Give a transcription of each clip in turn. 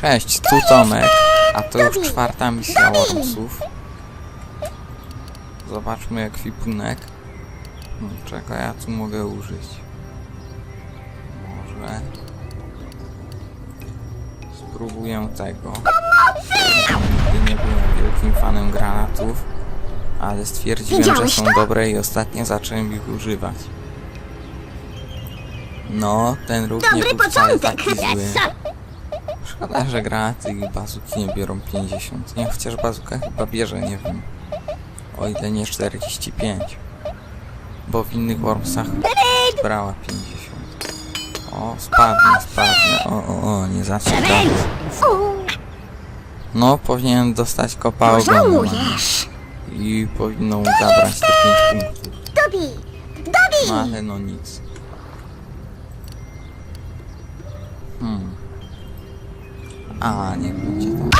Cześć, tu Tomek, a to już czwarta misja Wormsów. Zobaczmy ekwipunek. Hmm, Czego ja tu mogę użyć? Może... Spróbuję tego. Nigdy nie byłem wielkim fanem granatów, ale stwierdziłem, że są dobre i ostatnio zacząłem ich używać. No, ten ruch nie Dobry był wcale początek. taki zły. Szkoda, że granaty i bazuki nie biorą 50. Nie, chociaż bazuka chyba bierze, nie wiem. O ile nie 45. Bo w innych Wormsach brała 50. O, spadnę, spadnę. O, o, o, nie zaczekaj. U, No, powinien dostać kopa ogona. I powinno mu zabrać te 5 punktów. No ale no nic. Hmm. A, niech będzie tak.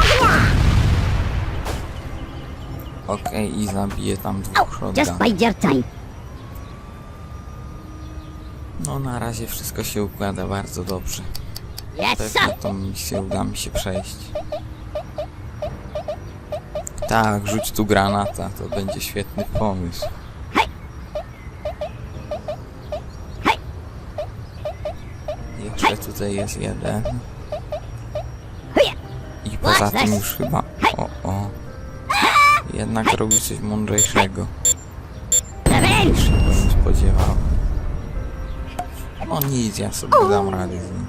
Okej, i zabiję tam dwóch just shotgun. bide your time. No na razie wszystko się układa bardzo dobrze. Yes, sir. Pewnie tą misję uda mi się przejść. Tak, rzuć tu granata, to będzie świetny pomysł. Jeszcze tutaj jest jeden. I poza tym już chyba... O, o. Jednak robił coś mądrzejszego. Niż się bym spodziewał. No nic, ja sobie dam radę z nim.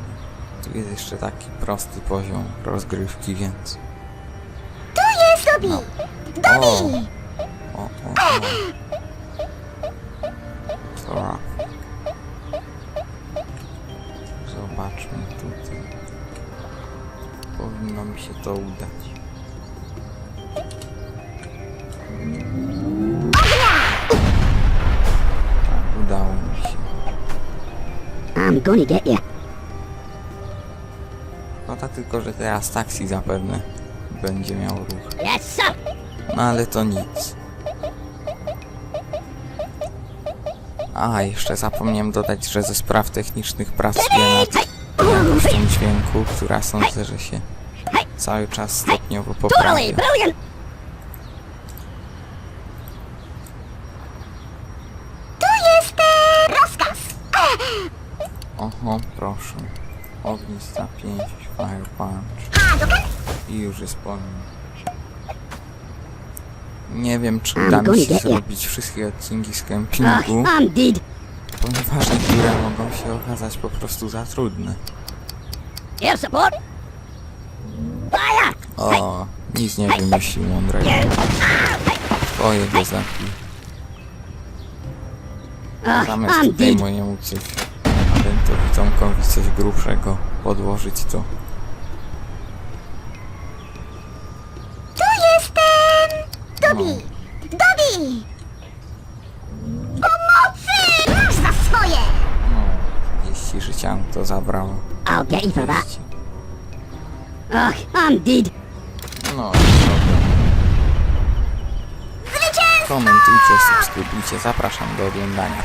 Tu jest jeszcze taki prosty poziom rozgrywki, więc... Tu jest Dobi! No. O, o, o. Dobra. Zobaczmy tutaj. Powinno mi się to udać. Tak, udało mi się. I'm gonna get you. Szkoda tylko, że teraz taksi zapewne będzie miał ruch. Yes, sir. No ale to nic. A, jeszcze zapomniałem dodać, że ze spraw technicznych pracuję nad jakością dźwięku, która sądzę, że się cały czas stopniowo poprawia. Tu jest e, rozkaz. Oho, proszę. Ognista 5, fire punch. I już jest po. Nie wiem, czy uda mi się zrobić wszystkie odcinki z kempingu. Ponieważ niektóre mogą się okazać po prostu za trudne. Air support. Fire! O, nic nie wymyślił mądrego. Twoje go zabił. Ach, Zamiast tutaj mojemu coś, Adentowi Tomkowi coś grubszego podłożyć, to Tu jestem! Dobi! Dobi! Mu to zabrało. I'll get you for that. I'm dead. No, i problem. Komentujcie, subskrybujcie, zapraszam do oglądania.